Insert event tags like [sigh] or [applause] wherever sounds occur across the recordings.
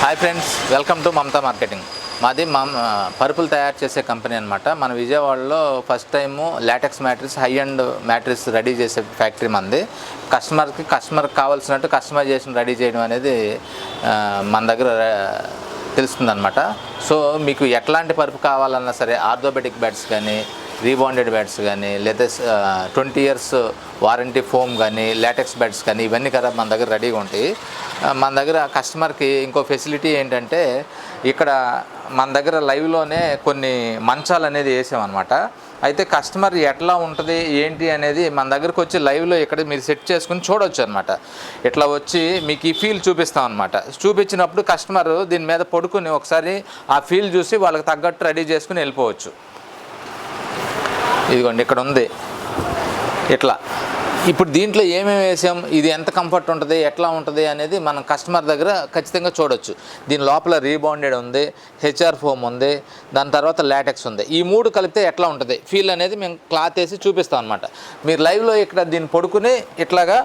Hi friends welcome to Mamata marketing మాది మమ్ పరుపులు తయారు చేసే కంపెనీ అనమాట మన విజయవాడలో first time latex mattress high end mattress ready చేసే ఫ్యాక్టరీ మంది. కస్టమర్కి కస్టమర్కి కావాల్సినట్టు కస్టమైజేషన్ రెడీ చేయడం అనేది మన దగ్గర తెలుస్తుంది అనమాట సో మీకు ఎట్లాంటి పరుపు కావాలన్నా సరే ఆర్థోబెటిక్ బెడ్స్ కానీ రీబాండెడ్ బెడ్స్ కానీ లేదా ట్వంటీ ఇయర్స్ వారంటీ ఫోమ్ కానీ లేటెక్స్ బెడ్స్ కానీ ఇవన్నీ కదా మన దగ్గర రెడీగా ఉంటాయి. మన దగ్గర కస్టమర్కి ఇంకో ఫెసిలిటీ ఏంటంటే ఇక్కడ మన దగ్గర లైవ్లోనే కొన్ని మంచాలు అనేది వేసామన్నమాట. అయితే కస్టమర్ ఎట్లా ఉంటుంది ఏంటి అనేది మన దగ్గరకు వచ్చి లైవ్లో ఇక్కడ మీరు సెట్ చేసుకుని చూడొచ్చు అనమాట ఇట్లా వచ్చి మీకు ఈ ఫీల్ చూపిస్తాం అనమాట చూపించినప్పుడు కస్టమర్ దీని మీద పడుకుని ఒకసారి ఆ ఫీల్ చూసి వాళ్ళకి తగ్గట్టు రెడీ చేసుకుని వెళ్ళిపోవచ్చు. ఇదిగోండి ఇక్కడ ఉంది. ఇట్లా. ఇప్పుడు దీంట్లో ఏమేమి వేసాం? ఇది ఎంత కంఫర్ట్ ఉంటుంది? ఎట్లా ఉంటుంది? అనేది మనం కస్టమర్ దగ్గర ఖచ్చితంగా చూడొచ్చు. దీని లోపల రీబౌండెడ్ ఉంది హెచ్ఆర్ ఫోమ్ ఉంది దాని తర్వాత లాటెక్స్ ఉంది. ఈ మూడు కలిపితే ఎట్లా ఉంటుంది? ఫీల్ అనేది మేము క్లాత్ వేసి చూపిస్తాం అనమాట మీరు లైవ్లో ఇక్కడ దీన్ని పడుకుని ఇట్లాగా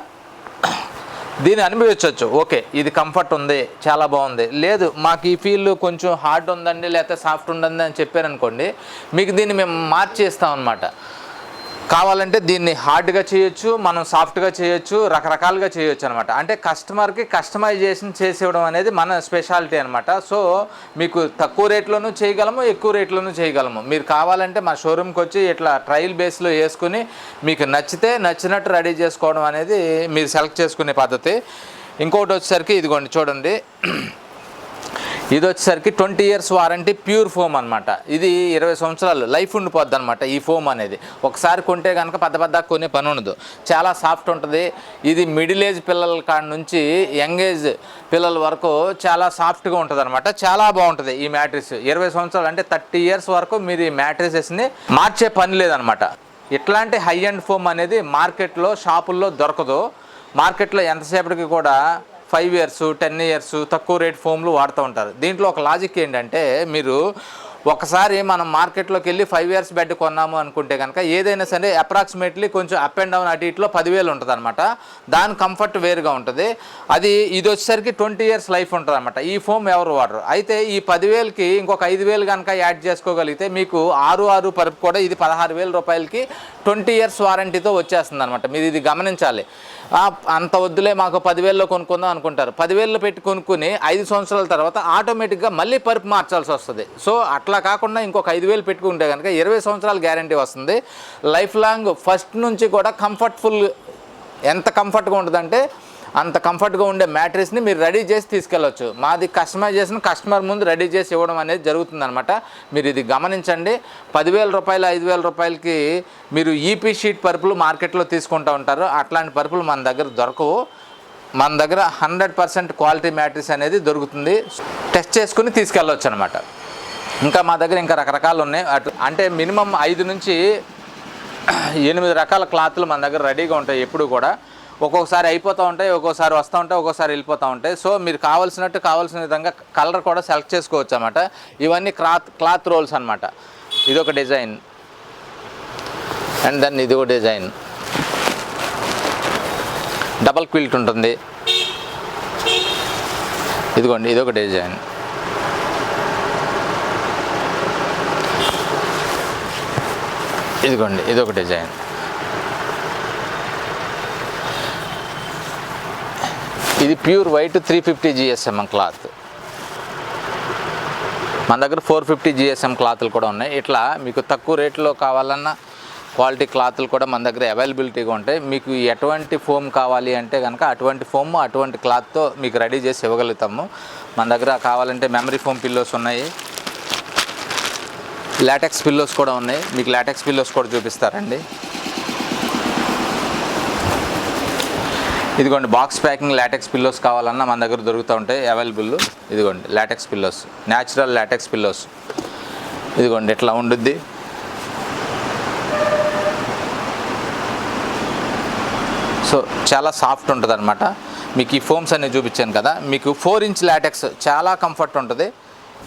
దీన్ని అనుభవించవచ్చు ఓకే ఇది కంఫర్ట్ ఉంది చాలా బాగుంది. లేదు మాకు ఈ ఫీల్ కొంచెం హార్డ్ ఉందండి లేకపోతే సాఫ్ట్ ఉందండి అని చెప్పారనుకోండి మీకు దీన్ని మేము మార్చేస్తాం అనమాట కావాలంటే దీన్ని హార్డ్గా చేయొచ్చు మనం సాఫ్ట్గా చేయొచ్చు రకరకాలుగా చేయొచ్చు అనమాట అంటే కస్టమర్కి కస్టమైజేషన్ చేసి ఇవ్వడం అనేది మన స్పెషాలిటీ అనమాట సో మీకు తక్కువ రేట్లోనూ చేయగలము ఎక్కువ రేట్లోనూ చేయగలము. మీరు కావాలంటే మా షోరూమ్కి వచ్చి ఇట్లా ట్రయల్ బేస్లో వేసుకుని మీకు నచ్చితే నచ్చినట్టు రెడీ చేసుకోవడం అనేది మీరు సెలెక్ట్ చేసుకునే పద్ధతి. ఇంకొకటి వచ్చేసరికి ఇదిగోండి చూడండి. ఇది వచ్చేసరికి twenty years warranty pure foam అనమాట ఇది ఇరవై సంవత్సరాలు లైఫ్ ఉండిపోద్ది అనమాట ఈ ఫోమ్ అనేది. ఒకసారి కొంటే కనుక పెద్ద పెద్ద కొనే పని ఉండదు. చాలా సాఫ్ట్ ఉంటుంది. ఇది మిడిల్ ఏజ్ పిల్లల కాడ నుంచి యంగ్ ఏజ్ పిల్లల వరకు చాలా సాఫ్ట్గా ఉంటుంది అనమాట చాలా బాగుంటుంది ఈ మ్యాట్రిక్స్ ఇరవై సంవత్సరాలు అంటే థర్టీ ఇయర్స్ వరకు మీరు ఈ మ్యాట్రిసెస్ని మార్చే పని లేదనమాట ఇట్లాంటి హై అండ్ ఫోమ్ అనేది మార్కెట్లో షాపుల్లో దొరకదు. మార్కెట్లో ఎంతసేపటికి కూడా ఫైవ్ ఇయర్స్ టెన్ ఇయర్స్ తక్కువ రేట్ ఫోమ్లు వాడుతూ ఉంటారు. దీంట్లో ఒక లాజిక్ ఏంటంటే మీరు ఒకసారి మనం మార్కెట్లోకి వెళ్ళి ఫైవ్ ఇయర్స్ బెడ్ కొన్నాము అనుకుంటే కనుక ఏదైనా సరే అప్రాక్సిమేట్లీ కొంచెం అప్ అండ్ డౌన్ అటు ఇట్లో పదివేలు ఉంటుంది అనమాట దాని కంఫర్ట్ వేరుగా ఉంటుంది. అది ఇది వచ్చేసరికి ట్వంటీ ఇయర్స్ లైఫ్ ఉంటుంది అనమాట ఈ ఫోమ్ ఎవరు వాడరు. అయితే ఈ పదివేలకి ఇంకొక ఐదు వేలు కనుక యాడ్ చేసుకోగలిగితే మీకు ఆరు ఆరు పరుపు కూడా ఇది పదహారు వేల రూపాయలకి ట్వంటీ ఇయర్స్ వారంటీతో వచ్చేస్తుంది అనమాట మీరు ఇది గమనించాలి. అంత వద్దులే మాకు పదివేల్లో కొనుక్కుందాం అనుకుంటారు. పదివేల్లో పెట్టి కొనుక్కుని ఐదు సంవత్సరాల తర్వాత ఆటోమేటిక్గా మళ్ళీ పరుపు మార్చాల్సి వస్తుంది. సో అట్లా అట్లా కాకుండా ఇంకొక ఐదు వేలు పెట్టుకుంటే కనుక ఇరవై సంవత్సరాల గ్యారంటీ వస్తుంది. లైఫ్ లాంగ్ ఫస్ట్ నుంచి కూడా కంఫర్ట్ఫుల్ ఎంత కంఫర్ట్గా ఉంటుందంటే అంత కంఫర్ట్గా ఉండే మ్యాట్రిక్స్ని మీరు రెడీ చేసి తీసుకెళ్ళొచ్చు. మాది కస్టమైజేషన్ కస్టమర్ ముందు రెడీ చేసి ఇవ్వడం అనేది జరుగుతుందనమాట మీరు ఇది గమనించండి. పదివేల రూపాయలు ఐదు వేల రూపాయలకి మీరు ఈపీ షీట్ పరుపులు మార్కెట్లో తీసుకుంటూ ఉంటారు. అట్లాంటి పరుపులు మన దగ్గర దొరకవు. మన దగ్గర హండ్రెడ్ పర్సెంట్ క్వాలిటీ మ్యాట్రిక్స్ అనేది దొరుకుతుంది. టెస్ట్ చేసుకుని తీసుకెళ్ళవచ్చు అనమాట ఇంకా మా దగ్గర ఇంకా రకరకాలు ఉన్నాయి. అటు అంటే మినిమం ఐదు నుంచి ఎనిమిది రకాల క్లాత్లు మన దగ్గర రెడీగా ఉంటాయి ఎప్పుడు కూడా. ఒక్కొక్కసారి అయిపోతూ ఉంటాయి ఒక్కొక్కసారి వస్తూ ఉంటాయి ఒక్కొక్కసారి వెళ్ళిపోతూ ఉంటాయి. సో మీరు కావాల్సినట్టు కావాల్సిన విధంగా కలర్ కూడా సెలెక్ట్ చేసుకోవచ్చు అనమాట ఇవన్నీ క్లాత్ క్లాత్ రోల్స్ అనమాట ఇదొక డిజైన్. అండ్ దెన్ ఇది ఒక డిజైన్. డబల్ క్విల్ట్ ఉంటుంది. ఇదిగోండి ఇదొక డిజైన్. ఇదిగోండి ఇదొక డిజైన్. ఇది pure white three fifty GSM cloth. మన దగ్గర ఫోర్ ఫిఫ్టీ జిఎస్ఎం క్లాత్లు కూడా ఉన్నాయి. ఇట్లా మీకు తక్కువ రేట్లో కావాలన్నా క్వాలిటీ క్లాత్లు కూడా మన దగ్గర అవైలబిలిటీగా ఉంటాయి. మీకు ఎటువంటి ఫోమ్ కావాలి అంటే కనుక అటువంటి ఫోమ్ అటువంటి క్లాత్తో మీకు రెడీ చేసి ఇవ్వగలుగుతాము. మన దగ్గర కావాలంటే మెమరీ ఫోమ్ పిల్లోస్ ఉన్నాయి. లాటెక్స్ పిల్లోస్ కూడా ఉన్నాయి. మీకు లాటెక్స్ పిల్లోస్ కూడా చూపిస్తారండి. ఇదిగోండి బాక్స్ ప్యాకింగ్ లాటెక్స్ పిల్లోస్ కావాలన్నా మన దగ్గర దొరుకుతూ ఉంటాయి. అవైలబుల్ ఇదిగోండి latex pillows. Natural latex pillows. ఇదిగోండి ఇట్లా ఉండుద్ది. సో చాలా సాఫ్ట్ ఉంటుంది అనమాట మీకు ఈ ఫోమ్స్ అనేవి చూపించాను కదా. మీకు ఫోర్ ఇంచ్ లాటెక్స్ చాలా కంఫర్ట్ ఉంటుంది.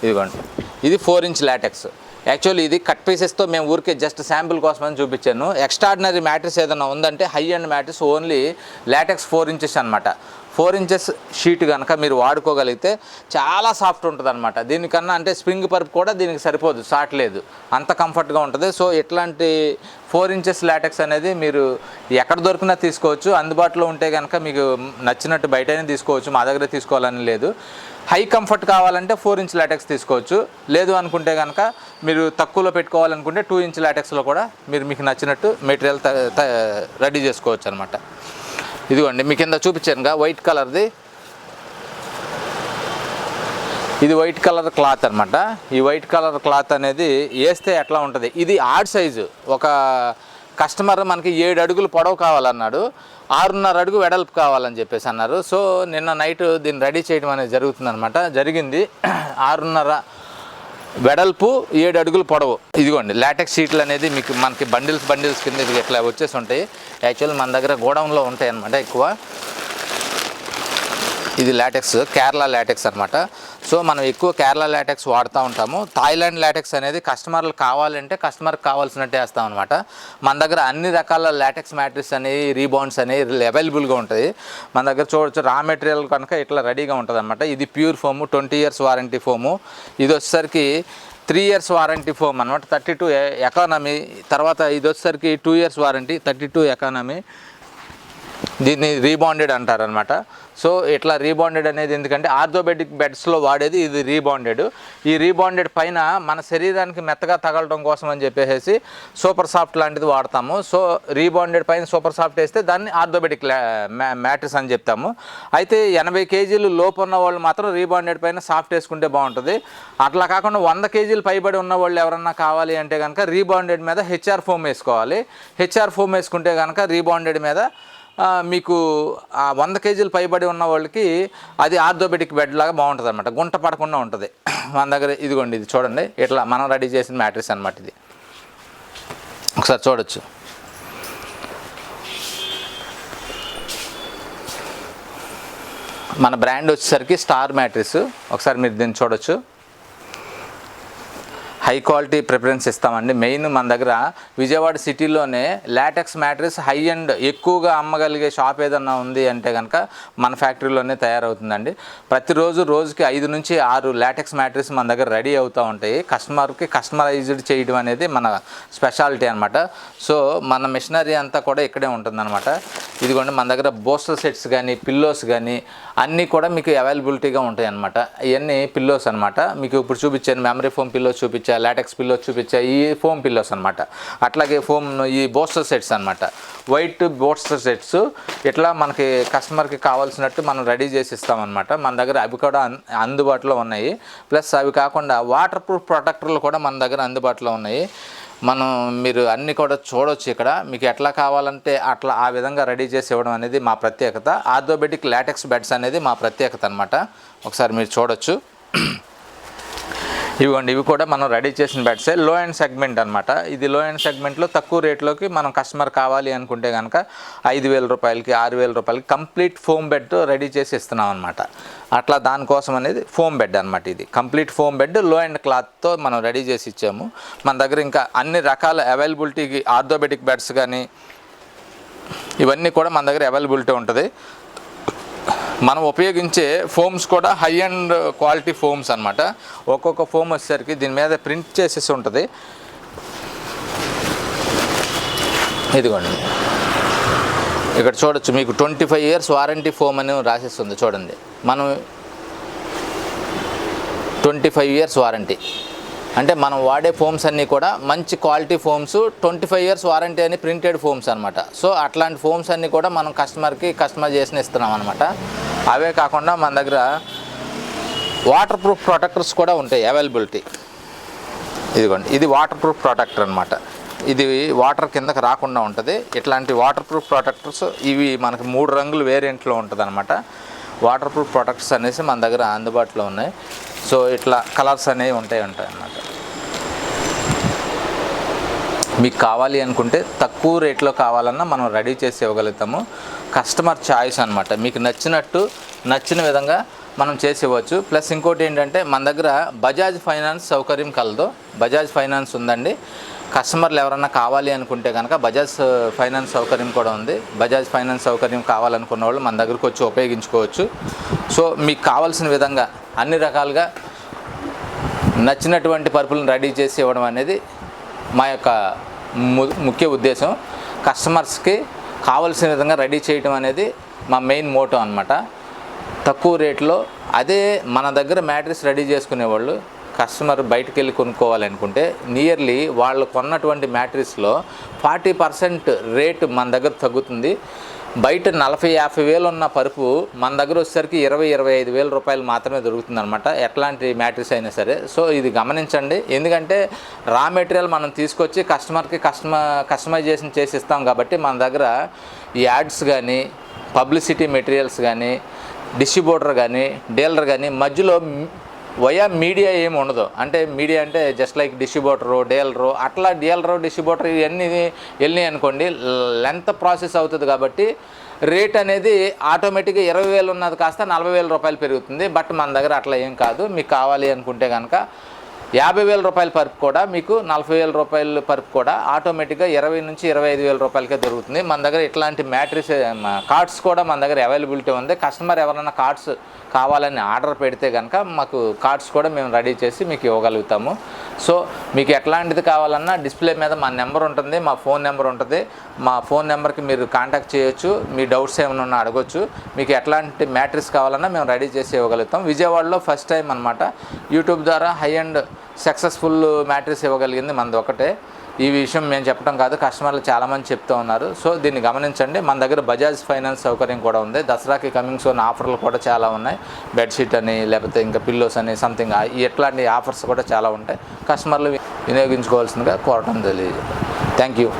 ఇదిగోండి ఇది ఫోర్ ఇంచ్ లాటెక్స్ యాక్చువల్లీ ఇది కట్ పీసెస్తో మేము ఊరికే జస్ట్ శాంపుల్ కోసమని చూపించాను. ఎక్స్ట్రాడినరీ మ్యాట్రిస్ ఏదైనా ఉందంటే high end mattress only latex four inches అనమాట ఫోర్ ఇంచెస్ షీట్ కనుక మీరు వాడుకోగలిగితే చాలా సాఫ్ట్ ఉంటుంది అనమాట దీనికన్నా అంటే స్ప్రింగ్ పరుపు కూడా దీనికి సరిపోదు సాట్లేదు అంత కంఫర్ట్గా ఉంటుంది. సో ఇట్లాంటి ఫోర్ ఇంచెస్ లాటెక్స్ అనేది మీరు ఎక్కడ దొరికినా తీసుకోవచ్చు. అందుబాటులో ఉంటే కనుక మీకు నచ్చినట్టు బయటనే తీసుకోవచ్చు. మా దగ్గర తీసుకోవాలని లేదు. హై కంఫర్ట్ కావాలంటే ఫోర్ ఇంచ్ లాటెక్స్ తీసుకోవచ్చు. లేదు అనుకుంటే కనుక మీరు తక్కువలో పెట్టుకోవాలనుకుంటే టూ ఇంచ్ లాటెక్స్లో కూడా మీరు మీకు నచ్చినట్టు మెటీరియల్ రెడీ చేసుకోవచ్చు అనమాట ఇదిగోండి మీ కింద చూపించానుగా వైట్ కలర్ది. ఇది వైట్ కలర్ క్లాత్ అనమాట ఈ వైట్ కలర్ క్లాత్ అనేది వేస్తే ఎట్లా ఉంటుంది? ఇది ఆడ్ సైజు. ఒక కస్టమర్ మనకి ఏడు అడుగులు పొడవు కావాలన్నాడు. ఆరున్నర అడుగు వెడల్పు కావాలని చెప్పేసి అన్నారు. సో నిన్న నైట్ దీన్ని రెడీ చేయడం అనేది జరుగుతుందనమాట జరిగింది. ఆరున్నర వెడల్పు ఏడు అడుగులు పొడవు. ఇదిగోండి లాటెక్స్ షీట్లు అనేది మీకు మనకి బండిల్స్ బండిల్స్ కింద ఇది ఇట్లా వచ్చేసి ఉంటాయి. యాక్చువల్ మన దగ్గర గోడౌన్లో ఉంటాయి అనమాట ఎక్కువ. ఇది లాటెక్స్ కేరళ లాటెక్స్ అనమాట సో మనం ఎక్కువ కేరళ లాటెక్స్ వాడుతూ ఉంటాము. థాయిలాండ్ లాటెక్స్ అనేది కస్టమర్లు కావాలంటే కస్టమర్కి కావాల్సినట్టే వేస్తాం అనమాట మన దగ్గర అన్ని రకాల లాటెక్స్ మ్యాట్రిక్స్ అనేవి రీబౌండ్స్ అనేవి అవైలబుల్గా ఉంటుంది. మన దగ్గర చూడొచ్చు రా మెటీరియల్ కనుక ఇట్లా రెడీగా ఉంటుంది అనమాట ఇది pure foam twenty years warranty foam ఇది వచ్చేసరికి త్రీ ఇయర్స్ వారంటీ ఫోమ్ అనమాట థర్టీ టూ ఎకానమీ తర్వాత ఇది వచ్చేసరికి two years warranty thirty two economy దీన్ని రీబాండెడ్ అంటారనమాట సో ఇట్లా రీబాండెడ్ అనేది ఎందుకంటే ఆర్థోబెడిక్ బెడ్స్లో వాడేది ఇది రీబాండెడ్. ఈ రీబాండెడ్ పైన మన శరీరానికి మెత్తగా తగలడం కోసం అని చెప్పేసి సూపర్ సాఫ్ట్ లాంటిది వాడతాము. సో రీబాండెడ్ పైన సూపర్ సాఫ్ట్ వేస్తే దాన్ని ఆర్థోబెడిక్ మ్యాట్రిస్ అని చెప్తాము. అయితే ఎనభై కేజీలు లోపు ఉన్న వాళ్ళు మాత్రం రీబాండెడ్ పైన సాఫ్ట్ వేసుకుంటే బాగుంటుంది. అట్లా కాకుండా వంద కేజీలు పైబడి ఉన్న వాళ్ళు ఎవరన్నా కావాలి అంటే కనుక రీబాండెడ్ మీద హెచ్ఆర్ ఫోమ్ వేసుకోవాలి. హెచ్ఆర్ ఫోమ్ వేసుకుంటే కనుక రీబాండెడ్ మీద మీకు ఆ వంద కేజీలు పైబడి ఉన్న వాళ్ళకి అది ఆర్థోబెటిక్ బెడ్ లాగా బాగుంటుంది అనమాట గుంట పడకుండా ఉంటుంది. [clears throat] మన దగ్గర ఇదిగోండి ఇది చూడండి. ఇట్లా మనం రెడీ చేసిన మ్యాట్రిక్స్ అనమాట ఇది. ఒకసారి చూడొచ్చు. మన బ్రాండ్ వచ్చేసరికి స్టార్ మ్యాట్రిక్స్. ఒకసారి మీరు దీన్ని చూడొచ్చు. హై క్వాలిటీ ప్రిఫరెన్స్ ఇస్తామండి. మెయిన్ మన దగ్గర విజయవాడ సిటీలోనే లాటెక్స్ మ్యాట్రిక్స్ హై అండ్ ఎక్కువగా అమ్మగలిగే షాప్ ఏదన్నా ఉంది అంటే కనుక మన ఫ్యాక్టరీలోనే తయారవుతుందండి. ప్రతిరోజు రోజుకి ఐదు నుంచి ఆరు లాటెక్స్ మ్యాట్రిక్స్ మన దగ్గర రెడీ అవుతూ ఉంటాయి. కస్టమర్కి కస్టమైజ్డ్ చేయడం అనేది మన స్పెషాలిటీ అనమాట సో మన మిషనరీ అంతా కూడా ఇక్కడే ఉంటుందన్నమాట. ఇదిగోండి మన దగ్గర బోస్టర్ సెట్స్ కానీ పిల్లోస్ కానీ అన్నీ కూడా మీకు అవైలబిలిటీగా ఉంటాయి అనమాట ఇవన్నీ పిల్లోస్ అనమాట మీకు ఇప్పుడు చూపించాను మెమరీ ఫోమ్ పిల్లోస్ చూపించాను లాటెక్స్ పిల్లోస్ చూపించా ఈ ఫోమ్ పిల్లోస్ అనమాట అట్లాగే ఫోమ్ ఈ బోస్టర్ సెట్స్ అనమాట వైట్ బోస్టర్ సెట్స్ ఇట్లా మనకి కస్టమర్కి కావాల్సినట్టు మనం రెడీ చేసి ఇస్తామన్నమాట. మన దగ్గర అవి కూడా అన్- అందుబాటులో ఉన్నాయి. ప్లస్ అవి కాకుండా వాటర్ ప్రూఫ్ ప్రొటెక్టర్లు కూడా మన దగ్గర అందుబాటులో ఉన్నాయి. మనం మీరు అన్ని కూడా చూడొచ్చు ఇక్కడ. మీకు ఎట్లా కావాలంటే అట్లా ఆ విధంగా రెడీ చేసి ఇవ్వడం అనేది మా ప్రత్యేకత. ఆర్థోబెటిక్ లాటెక్స్ బెడ్స్ అనేది మా ప్రత్యేకత అనమాట ఒకసారి మీరు చూడొచ్చు. ఇవ్వండి ఇవి కూడా మనం రెడీ చేసిన బెడ్సే లో అండ్ సెగ్మెంట్ అనమాట ఇది లో అండ్ సెగ్మెంట్లో తక్కువ రేట్లోకి మనం కస్టమర్ కావాలి అనుకుంటే కనుక ఐదు వేల రూపాయలకి ఆరు వేల రూపాయలకి కంప్లీట్ ఫోమ్ బెడ్ రెడీ చేసి ఇస్తున్నాం అనమాట అట్లా దానికోసం అనేది ఫోమ్ బెడ్ అనమాట ఇది. కంప్లీట్ ఫోమ్ బెడ్లో అండ్ క్లాత్తో మనం రెడీ చేసి ఇచ్చాము. మన దగ్గర ఇంకా అన్ని రకాల అవైలబిలిటీకి ఆర్థోబెటిక్ బెడ్స్ కానీ ఇవన్నీ కూడా మన దగ్గర అవైలబిలిటీ ఉంటుంది. మనం ఉపయోగించే ఫోమ్స్ కూడా హై అండ్ క్వాలిటీ ఫోమ్స్ అనమాట ఒక్కొక్క ఫోమ్ వచ్చేసరికి దీని మీద ప్రింట్ చేసేసి ఉంటుంది. ఇదిగోండి. ఇక్కడ చూడొచ్చు మీకు twenty five years warranty foam అని రాసేస్తుంది చూడండి. మనం ట్వంటీ ఫైవ్ ఇయర్స్ వారంటీ అంటే మనం వాడే ఫోమ్స్ అన్నీ కూడా మంచి quality foams twenty five years warranty అని ప్రింటెడ్ ఫోమ్స్ అనమాట సో అట్లాంటి ఫోమ్స్ అన్నీ కూడా మనం కస్టమర్కి కస్టమైజేషన్ ఇస్తున్నాం అనమాట అవే కాకుండా మన దగ్గర వాటర్ ప్రూఫ్ ప్రొటెక్టర్స్ కూడా ఉంటాయి అవైలబిలిటీ ఇదిగోండి ఇది వాటర్ ప్రూఫ్ ప్రొటెక్టర్ అనమాట ఇది వాటర్ కిందకి రాకుండా ఉంటుంది. ఇట్లాంటి వాటర్ ప్రూఫ్ ప్రొటెక్టర్స్ ఇవి మనకి మూడు రంగులు వేరియంట్లో ఉంటుంది అనమాట వాటర్ ప్రూఫ్ ప్రొడక్ట్స్ అనేసి మన దగ్గర అందుబాటులో ఉన్నాయి. సో ఇట్లా కలర్స్ అనేవి ఉంటాయి ఉంటాయి అన్నమాట. మీకు కావాలి అనుకుంటే తక్కువ రేట్లో కావాలన్నా మనం రెడీ చేసి ఇవ్వగలుగుతాము. కస్టమర్ చాయిస్ అనమాట మీకు నచ్చినట్టు నచ్చిన విధంగా మనం చేసి ఇవ్వచ్చు. ప్లస్ ఇంకోటి ఏంటంటే మన దగ్గర బజాజ్ ఫైనాన్స్ సౌకర్యం కలదు. బజాజ్ ఫైనాన్స్ ఉందండి. కస్టమర్లు ఎవరన్నా కావాలి అనుకుంటే కనుక బజాజ్ ఫైనాన్స్ సౌకర్యం కూడా ఉంది. బజాజ్ ఫైనాన్స్ సౌకర్యం కావాలనుకున్న వాళ్ళు మన దగ్గరకు వచ్చి ఉపయోగించుకోవచ్చు. సో మీకు కావాల్సిన విధంగా అన్ని రకాలుగా నచ్చినటువంటి పరుపులను రెడీ చేసి ఇవ్వడం అనేది మా యొక్క ము- ముఖ్య ఉద్దేశం. కస్టమర్స్కి కావలసిన విధంగా రెడీ చేయడం అనేది మా మెయిన్ మోటో అనమాట తక్కువ రేట్లో అదే మన దగ్గర మ్యాట్రిక్స్ రెడీ చేసుకునేవాళ్ళు కస్టమర్ బయటకు వెళ్ళి కొనుక్కోవాలనుకుంటే నియర్లీ వాళ్ళు కొన్నటువంటి మ్యాట్రిక్స్లో ఫార్టీ పర్సెంట్ రేట్ మన దగ్గర తగ్గుతుంది. బయట నలభై యాభై వేలు ఉన్న పరుపు మన దగ్గర వచ్చేసరికి ఇరవై ఇరవై ఐదు వేల రూపాయలు మాత్రమే దొరుకుతుంది అనమాట ఎట్లాంటి మ్యాట్రిక్స్ అయినా సరే. సో ఇది గమనించండి. ఎందుకంటే రా మెటీరియల్ మనం తీసుకొచ్చి కస్టమర్కి కస్టమర్ కస్టమైజేషన్ చేసి ఇస్తాం కాబట్టి మన దగ్గర ఈ యాడ్స్ కానీ పబ్లిసిటీ మెటీరియల్స్ కానీ డిస్ట్రిబ్యూటర్ కానీ డీలర్ కానీ మధ్యలో వయా మీడియా ఏమి ఉండదు. అంటే మీడియా అంటే జస్ట్ లైక్ డిస్ట్రిబ్యూటరు డీలరు అట్లా డీలరు డిస్ట్రిబ్యూటర్ ఇవన్నీ వెళ్ళినాయి అనుకోండి లెంత్ ప్రాసెస్ అవుతుంది కాబట్టి రేట్ అనేది ఆటోమేటిక్గా ఇరవై వేలు ఉన్నది కాస్త నలభై వేల రూపాయలు పెరుగుతుంది. బట్ మన దగ్గర అట్లా ఏం కాదు. మీకు కావాలి అనుకుంటే కనుక యాభై వేల రూపాయల పరుపు కూడా మీకు నలభై వేల రూపాయల పరుపు కూడా ఆటోమేటిక్గా ఇరవై నుంచి ఇరవై ఐదు వేల రూపాయలకే దొరుకుతుంది. మన దగ్గర ఇట్లాంటి మ్యాట్రిక్స్ కార్డ్స్ కూడా మన దగ్గర అవైలబిలిటీ ఉంది. కస్టమర్ ఎవరైనా కార్డ్స్ కావాలని ఆర్డర్ పెడితే కనుక మాకు కార్డ్స్ కూడా మేము రెడీ చేసి మీకు ఇవ్వగలుగుతాము. సో మీకు ఎట్లాంటిది కావాలన్నా డిస్ప్లే మీద మా నెంబర్ ఉంటుంది మా ఫోన్ నెంబర్ ఉంటుంది. మా ఫోన్ నెంబర్కి మీరు కాంటాక్ట్ చేయొచ్చు. మీ డౌట్స్ ఏమైనా ఉన్నా అడగొచ్చు. మీకు ఎట్లాంటి మ్యాట్రిక్స్ కావాలన్నా మేము రెడీ చేసి ఇవ్వగలుగుతాం. విజయవాడలో ఫస్ట్ టైం అనమాట యూట్యూబ్ ద్వారా హై అండ్ సక్సెస్ఫుల్ మ్యాట్రిక్స్ ఇవ్వగలిగింది మనది ఒకటే ఈ విషయం మేము చెప్పడం కాదు కస్టమర్లు చాలామంది చెప్తూ ఉన్నారు. సో దీన్ని గమనించండి. మన దగ్గర బజాజ్ ఫైనాన్స్ సౌకర్యం కూడా ఉంది. దసరాకి కమింగ్ సోన్ ఆఫర్లు కూడా చాలా ఉన్నాయి. బెడ్షీట్ అని లేకపోతే ఇంకా పిల్లోస్ అని సంథింగ్. ఇట్లాంటి ఆఫర్స్ కూడా చాలా ఉంటాయి. కస్టమర్లు వినియోగించుకోవాల్సిందిగా కోరటం తెలియదు థ్యాంక్ యూ.